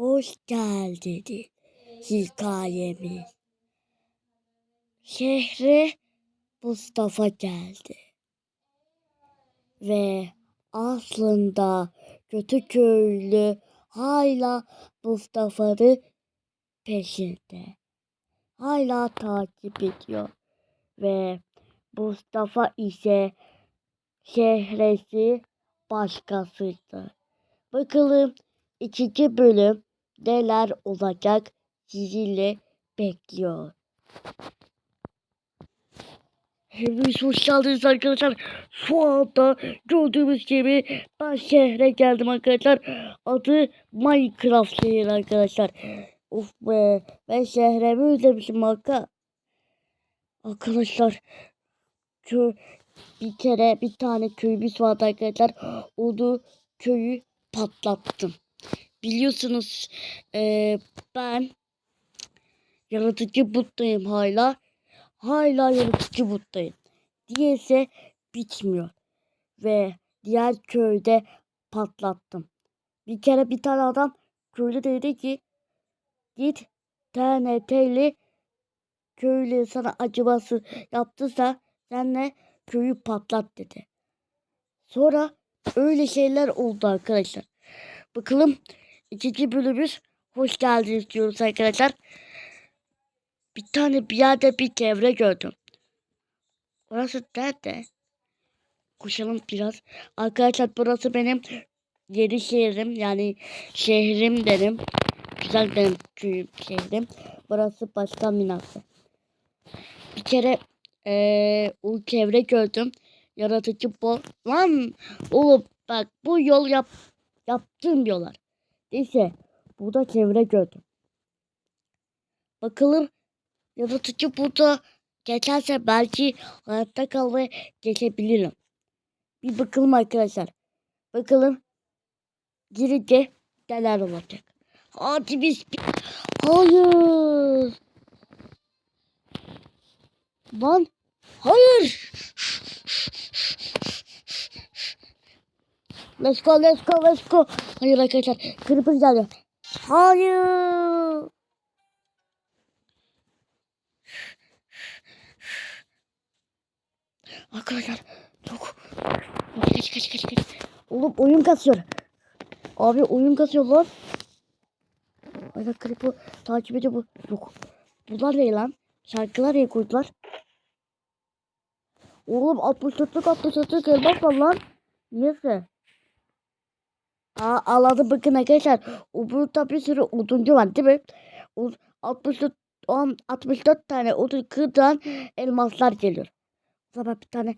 hoş geldin hikayemiz. Şehre Mustafa geldi. Ve aslında kötü köylü hala Mustafa'nın peşinde. Hala takip ediyor. Ve Mustafa ise şehresi başkasıydı. Bakalım ikinci bölüm neler olacak sizinle bekliyor. Hepiniz hoş geldiniz arkadaşlar. Şu anda gördüğünüz gibi ben şehre geldim arkadaşlar. Adı Minecraft şehir arkadaşlar. Of be ben şehrimi özlemişim arka. Arkadaşlar kö bir kere bir tane köyümüz vardı arkadaşlar. Onu köyü patlattım. Biliyorsunuz eee, ben yaratıcı buttayım hala. Hala yaratıcı buttayım. Diyese bitmiyor. Ve diğer köyde patlattım. Bir kere bir tane adam köylü dedi ki git TNT'li köylü sana acıması yaptıysa senle köyü patlat dedi. Sonra öyle şeyler oldu arkadaşlar. Bakalım ikinci bölümümüz hoş geldiniz diyoruz arkadaşlar. Bir tane bir yerde bir çevre gördüm. Orası nerede? Koşalım biraz. Arkadaşlar burası benim yeni şehrim yani şehrim derim. Güzel benim köyüm şehrim. Burası başkan binası. Bir kere eee o çevre gördüm. Yaratıcı bu. Lan oğlum bak bu yol yap yaptığım yollar. Neyse burada çevre gördüm. Bakalım yaratıcı burada geçerse belki hayatta kalmaya geçebilirim. Bir bakalım arkadaşlar. Bakalım girince neler olacak. Hadi biz Hayır. Lan hayır. Let's go, let's go, let's go. Hayır arkadaşlar. Creeper geliyor. Hayır. Arkadaşlar çok kaç kaç kaç kaç. Oğlum oyun kasıyor. Abi oyun kasıyor lan. Aynen Creeper takip ediyor bu. Yok. Bunlar ne lan? Şarkılar ne koydular? Oğlum 64'lük 64'lük elmas var lan. Neyse. Aa anladım bakın arkadaşlar. Burada bir sürü oduncu var değil mi? O 64 10 64 tane odun kırdan elmaslar geliyor. O zaman bir tane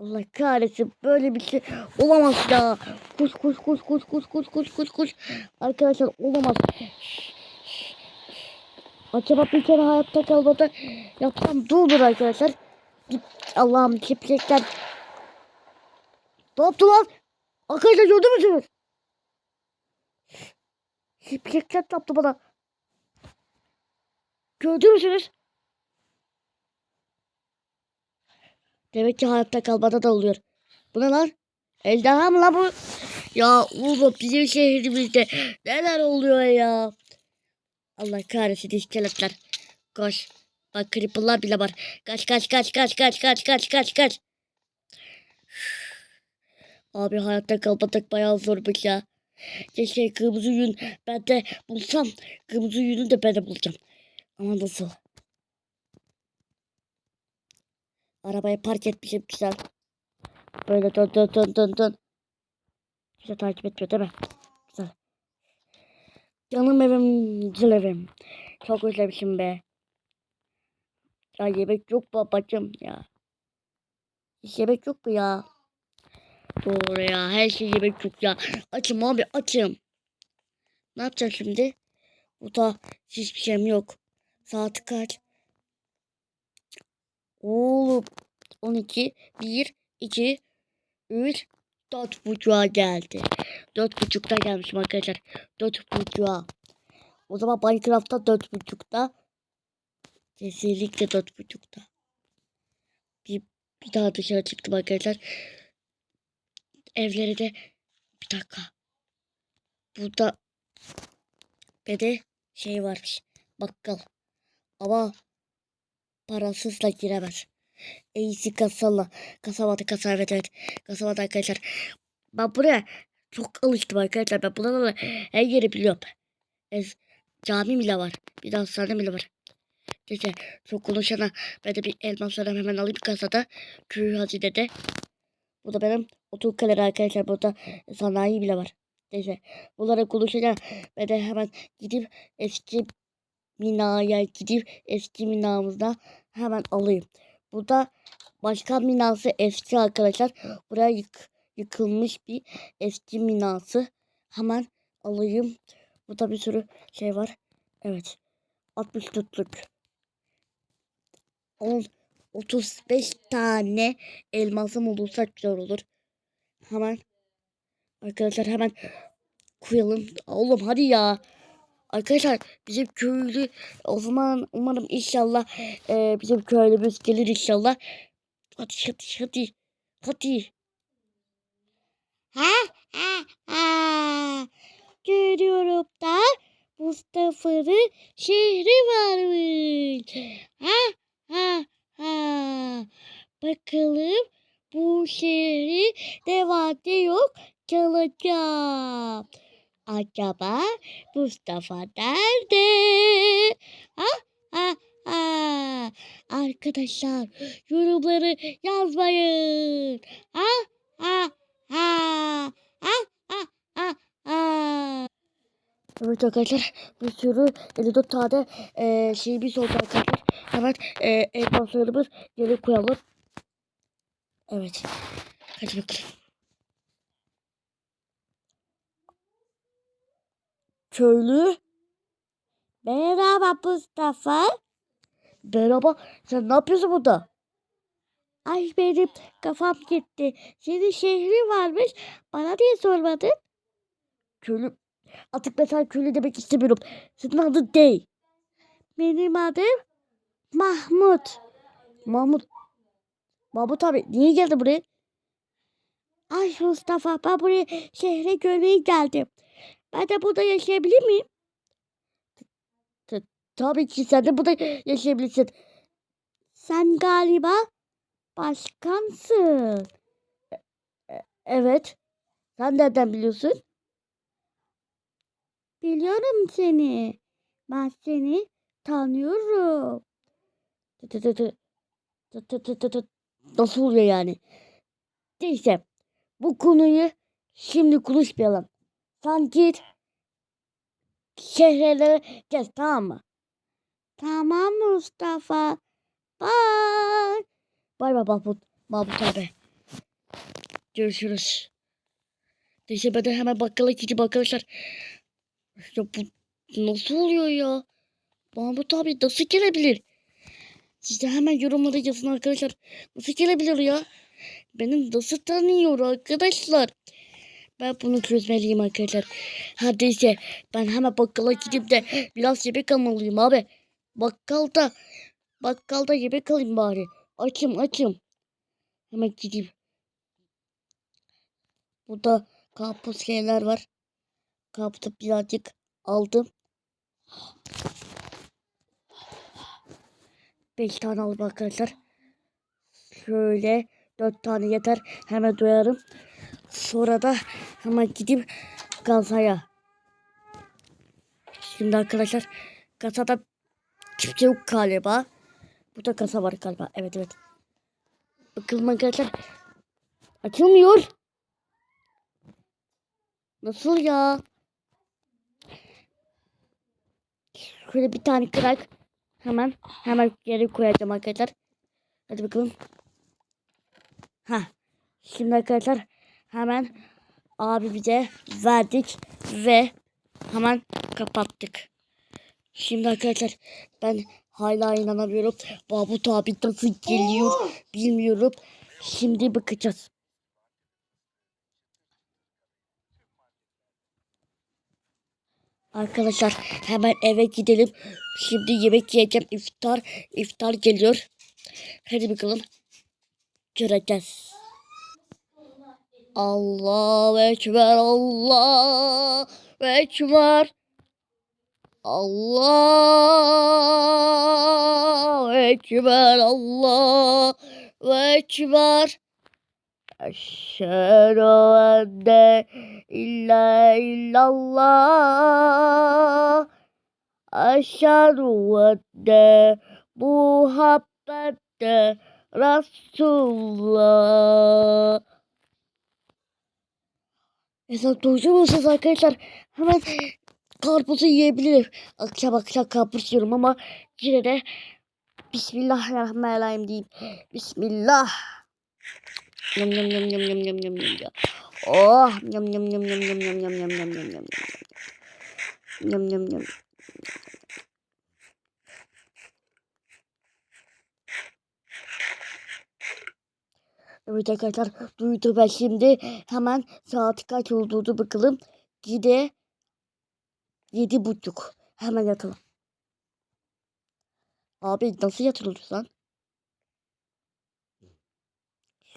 Allah kahretsin böyle bir şey olamaz ya. Koş koş koş koş koş koş koş koş koş. Arkadaşlar olamaz. Acaba bir kere hayatta kalmada yapsam olur arkadaşlar? Allah'ım çiftlikler. Ne yaptı lan? Arkadaşlar gördü müsünüz? Çiftlikler yaptı bana. Gördü müsünüz? Demek ki hayatta kalmada da oluyor. Bu ne lan? Ejderha mı lan bu? Ya oğlum bizim şehrimizde neler oluyor ya? Allah kahretsin iskeletler. Koş. Bak creeper'lar bile var. Kaç kaç kaç kaç kaç kaç kaç kaç kaç. Abi hayatta kalmadık bayağı zormuş ya. Keşke kırmızı yün ben de bulsam. Kırmızı yünü de ben de bulacağım. Ama nasıl? Arabayı park etmişim güzel. Böyle dön dön dön dön dön. Bize takip etmiyor değil mi? Güzel. Canım evim, güzel evim. Çok özlemişim be. Ya yemek yok babacım ya. Hiç yemek yok mu ya? Doğru ya her şey yemek yok ya. Açım abi açım. Ne yapacağım şimdi? Burada hiçbir şeyim yok. Saat kaç? Oğlum 12, 1, 2, 3, 4 buçuğa geldi. 4 buçukta gelmişim arkadaşlar. 4 buçuğa. O zaman Minecraft'ta 4 buçukta. Kesinlikle 4 buçukta. Bir, bir daha dışarı çıktım arkadaşlar. Evleri de bir dakika. Burada ve de şey varmış. Bakkal. Ama parasızla giremez. Eğisi kasalla. Kasabada kasa evet evet. Kasabada arkadaşlar. Ben buraya çok alıştım arkadaşlar. Ben buraları her yeri biliyorum. Ez, cami bile var. Bir de hastane bile var. Neyse çok konuşana ben de bir elmaslarım hemen alayım kasada. Köy hazinede. Bu da benim otur kalori arkadaşlar. Burada sanayi bile var. Neyse bunlara konuşana ben de hemen gidip eski binaya gidip eski binamızda hemen alayım. Burada başkan binası eski arkadaşlar. Buraya yık, yıkılmış bir eski binası. Hemen alayım. Burada bir sürü şey var. Evet. 60 tutluk. 10 35 tane elmasım olursa güzel olur. Hemen arkadaşlar hemen koyalım. Oğlum hadi ya. Arkadaşlar bizim köylü o zaman umarım inşallah e, bizim köylümüz gelir inşallah. Hadi hadi hadi. Hadi. Ha ha ha. Görüyorum da Mustafa'nın şehri varmış. Ha ha ha. Bakalım bu şehri ne yok çalacağım. Acaba Mustafa nerede? Ha ha ha. Arkadaşlar yorumları yazmayın. Ha ha ha. Ha ha ha ha. Evet arkadaşlar bir sürü 54 tane e, şeyimiz oldu arkadaşlar. Hemen e, elmaslarımız yere koyalım. Evet. Hadi bakalım. Köylü. Merhaba Mustafa. Merhaba. Sen ne yapıyorsun burada? Ay benim kafam gitti. Senin şehrin varmış. Bana niye sormadın? Köylü. Artık ben sana köylü demek istemiyorum. Senin adın değil. Benim adım Mahmut. Mahmut. Mahmut abi niye geldi buraya? Ay Mustafa ben buraya şehre görmeye geldim. Ben de burada yaşayabilir miyim? T- Tabii ki sen de burada yaşayabilirsin. Sen galiba başkansın. E- Evet. Sen nereden biliyorsun? Biliyorum seni. Ben seni tanıyorum. Tı. Nasıl oluyor yani? Neyse. Bu konuyu şimdi konuşmayalım. Sen git şehirlere gez tamam mı? Tamam Mustafa. Bye. Bay bay Mahmut. Mahmut abi. Görüşürüz. Neyse ben de hemen bakkala gideyim arkadaşlar. Ya bu nasıl oluyor ya? Mahmut abi nasıl gelebilir? De hemen yorumlara yazın arkadaşlar. Nasıl gelebilir ya? Benim nasıl tanıyor arkadaşlar? Ben bunu çözmeliyim arkadaşlar. Hadi ise ben hemen bakkala gidip de biraz yemek almalıyım abi. Bakkalda bakkalda yemek alayım bari. Açım açım. Hemen gideyim. Burada karpuz şeyler var. Karpuzu birazcık aldım. Beş tane aldım arkadaşlar. Şöyle dört tane yeter. Hemen doyarım. Sonra da hemen gidip kasaya. Şimdi arkadaşlar kasada kimse yok galiba. Burada kasa var galiba. Evet evet. Bakalım arkadaşlar. Açılmıyor. Nasıl ya? Şöyle bir tane kırak. Hemen hemen yere koyacağım arkadaşlar. Hadi bakalım. Ha. Şimdi arkadaşlar hemen abi bize verdik ve hemen kapattık. Şimdi arkadaşlar ben hala inanamıyorum. Babut abi nasıl geliyor bilmiyorum. Şimdi bakacağız. Arkadaşlar hemen eve gidelim. Şimdi yemek yiyeceğim. İftar, iftar geliyor. Hadi bakalım. Göreceğiz. Allah Ekber Allah Ekber. Allah Ekber Allah Ekber أشهد أن لا إله إلا الله أشهد أن محمد رسول الله Hesap doğru musunuz arkadaşlar? Hemen karpuzu yiyebilirim. Akşam akşam karpuz yiyorum ama yine de Bismillahirrahmanirrahim diyeyim. Bismillah. Yum yum yum yum yum yum yum yum. Oh yum yum yum yum yum yum yum yum yum yum yum yum yum yum. Evet arkadaşlar duydu ben şimdi hemen saat kaç olduğunu bakalım. Gide yedi buçuk. Hemen yatalım. Abi nasıl yatılır lan?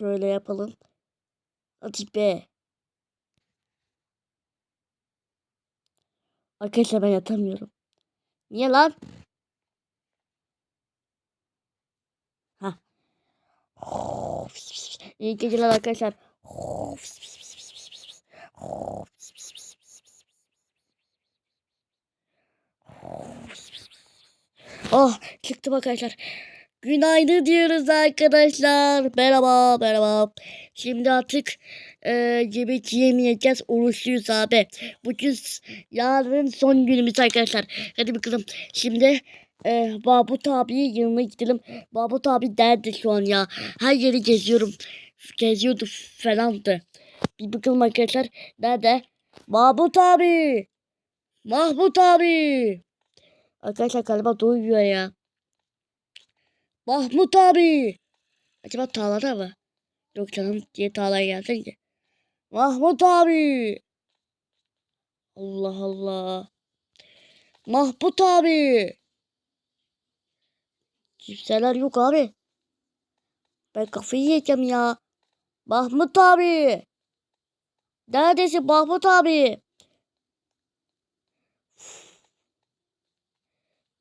Şöyle yapalım. Hadi be. Arkadaşlar ben yatamıyorum. Niye lan? Ha. İyi geceler arkadaşlar. Oh çıktım arkadaşlar. Günaydın diyoruz arkadaşlar. Merhaba merhaba. Şimdi artık e, yemek yemeyeceğiz. Oruçluyuz abi. Bugün yarın son günümüz arkadaşlar. Hadi bakalım. Şimdi e, Babut abiye yanına gidelim. Babut abi nerede şu an ya? Her yeri geziyorum. Geziyordu falandı. Bir bakalım arkadaşlar. Nerede? Mahmut abi. Mahmut abi. Arkadaşlar galiba duyuyor ya. Mahmut abi. Acaba tağlada mı? Yok canım diye tağlaya gelsin ki. Mahmut abi. Allah Allah. Mahmut abi. Kimseler yok abi. Ben kafayı yiyeceğim ya. Mahmut abi. Neredesin Mahmut abi?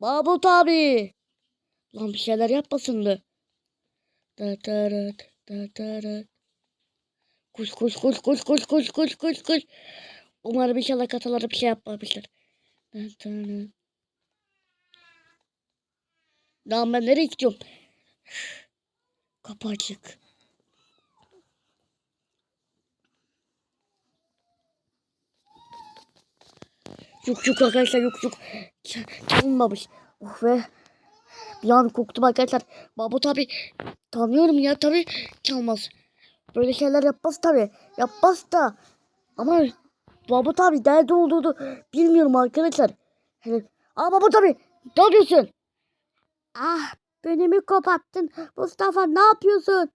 Mahmut abi. Lan bir şeyler yapmasındı. Da da da da da. Koş koş koş koş koş koş koş koş koş. Umarım inşallah kataları bir şey yapmamışlar. Da da. Lan ben nereye gidiyorum? Kapı açık. Yok yok arkadaşlar yok yok. Çalınmamış. Oh be. Bir an korktum arkadaşlar. Mahmut abi tanıyorum ya tabi çalmaz. Böyle şeyler yapmaz tabi. Yapmaz da. Ama Mahmut abi nerede olduğunu bilmiyorum arkadaşlar. Hani, Aa Mahmut abi ne yapıyorsun? Ah beni mi kopattın? Mustafa ne yapıyorsun?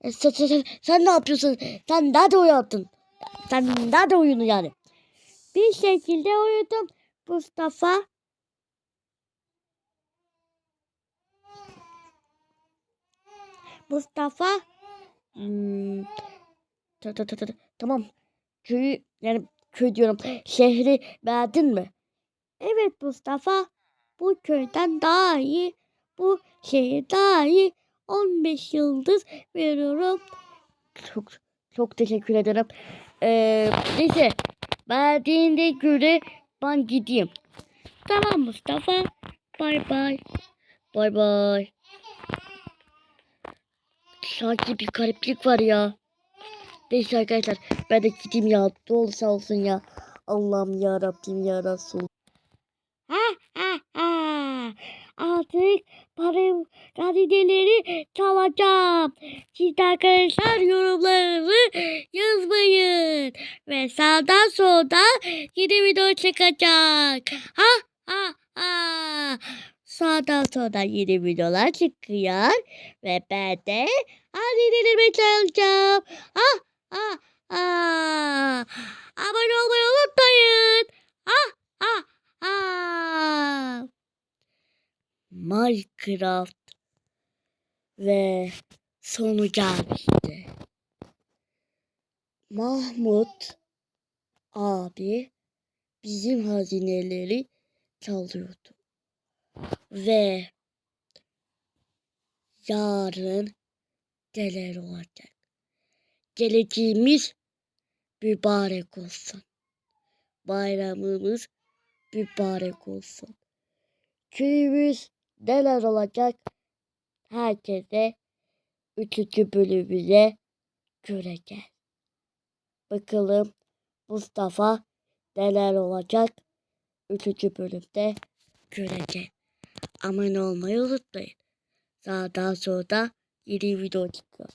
E, sen, sen, sen, sen ne yapıyorsun? Sen nerede uyandın? Sen nerede uyudun yani? Bir şekilde uyudum Mustafa. Mustafa. Hmm. Ta, ta, ta, ta, ta. Tamam. Köyü yani köy diyorum. Şehri beğendin mi? Evet Mustafa. Bu köyden daha iyi. Bu şehir daha iyi. 15 yıldız veriyorum. Çok çok teşekkür ederim. Ee, neyse. Verdiğinde göre ben gideyim. Tamam Mustafa. Bay bay. Bay bay. Sanki bir gariplik var ya. Neyse arkadaşlar ben de gideyim ya. Ne olursa olsun ya. Allah'ım ya Rabbim ya Resul. Ha. Artık parayı gazeteleri çalacağım. Siz arkadaşlar yorumlarınızı yazmayın. Ve sağdan soldan yeni video çıkacak. Ha ha ha. Sağdan soldan yeni videolar çıkıyor. Ve ben de annelerime çalacağım. Ha ha ha. Abone olmayı unutmayın. Ha ha ha. Minecraft ve sonu gelmişti. Mahmut abi bizim hazineleri çalıyordu. Ve yarın neler olacak? Geleceğimiz mübarek olsun. Bayramımız mübarek olsun. Köyümüz neler olacak? Herkese üçüncü bölümüne göreceğiz. Bakalım Mustafa neler olacak? Üçüncü bölümde göreceğiz. Abone olmayı unutmayın. Daha, daha sonra yeni video çıkıyor.